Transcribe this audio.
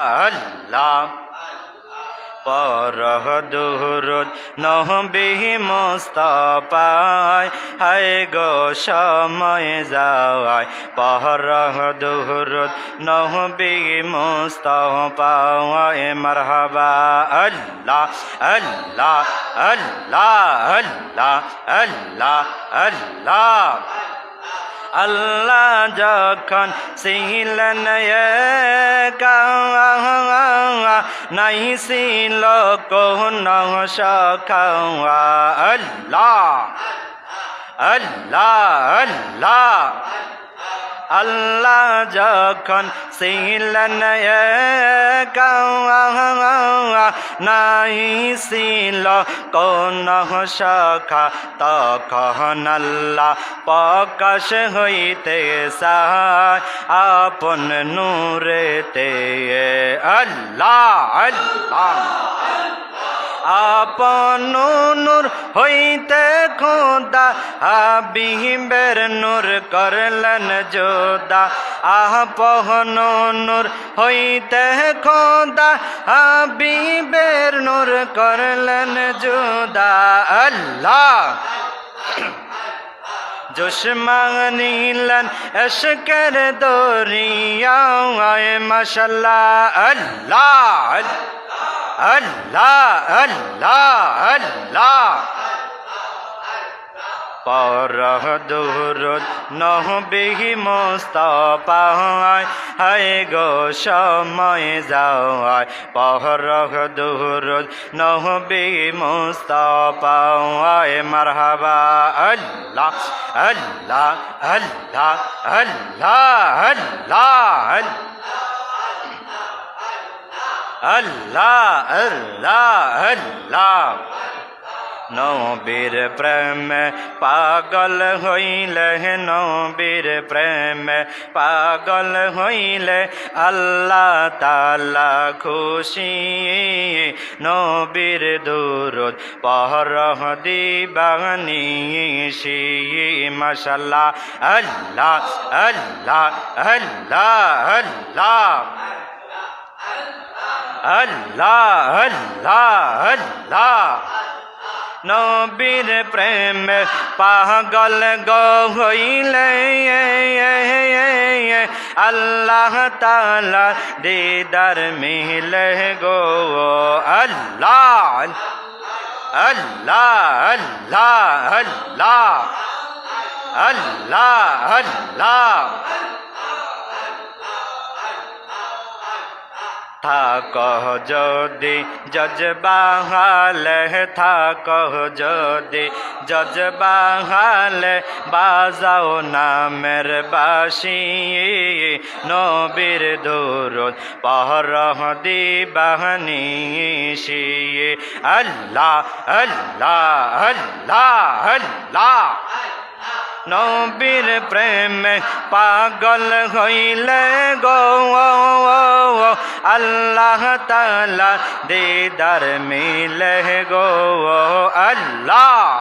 আল্লাহ। পরহ দুরুদ নহবি মুস্তফায়, হায় গো সময় যাওয়ায়। পরহ দুরুদ নহবি মুস্তফায়, মারহাবা আল্লাহ আল্লাহ আল্লাহ আল্লাহ আল্লাহ আল্লাহ। আল্লাহ যখন ছিলেন নাই ছিল কোন সখা আল্লাহ আল্লাহ আল্লাহ। আল্লাহ যখন ছিলেন নাই ছিল, কোন সখা তখন আল্লাহ প্রকাশ হইতে সায় আপন নূরেতে আল্লাহ আল্লাহ। আপন নূর হইতে খোদা হাবিবের নূর করলেন যোদা আপন নূর হইতে খোদা হাবিবের নূর করলেন যোদা আল্লাহ! জুসমানিলেন এশকের দরিয়ায়, মাশাল্লাহ। আল্লাহ! আল্লাহ আল্লাহ আল্লাহ। পরহ দুরুদ নহবিহি মোস্তফায় হায় গো সময় যাওয়ায়। পরহ দুরুদ নহবি মোস্তফায় মারহাবা, আল্লাহ আল্লাহ আল্লাহ আল্লাহ আল্লাহ আল্লাহ। আল্লাহ আল্লাহ নবীর প্রেম পাগল হইলে নবীর প্রেম পাগল হইলে আল্লাহ তালা খুশি নবীর দুরুদ পহরহ দিবানি শি মশাল্লাহ আল্লাহ আল্লাহ আল্লাহ আল্লাহ আল্লাহ আল্লাহ আল্লাহ নবীর প্রেম পাগল গো হইলে আল্লাহ তালা দিদার মিলে গো আল্লাহ আল্লাহ আল্লাহ আল্লাহ আল্লাহ আল্লাহ থাকহ যদি জজবাহাল থাকহ যদি জজবাহাল বাজাও নামের বাসি। নবীর দূরত পহরহ দিবাহনি শিয়ে আল্লাহ আল্লাহ আল্লাহ আল্লাহ। নবীর প্রেমে পাগল হইলে গো আল্লাহ তালা দিদার মিলে গো আল্লাহ।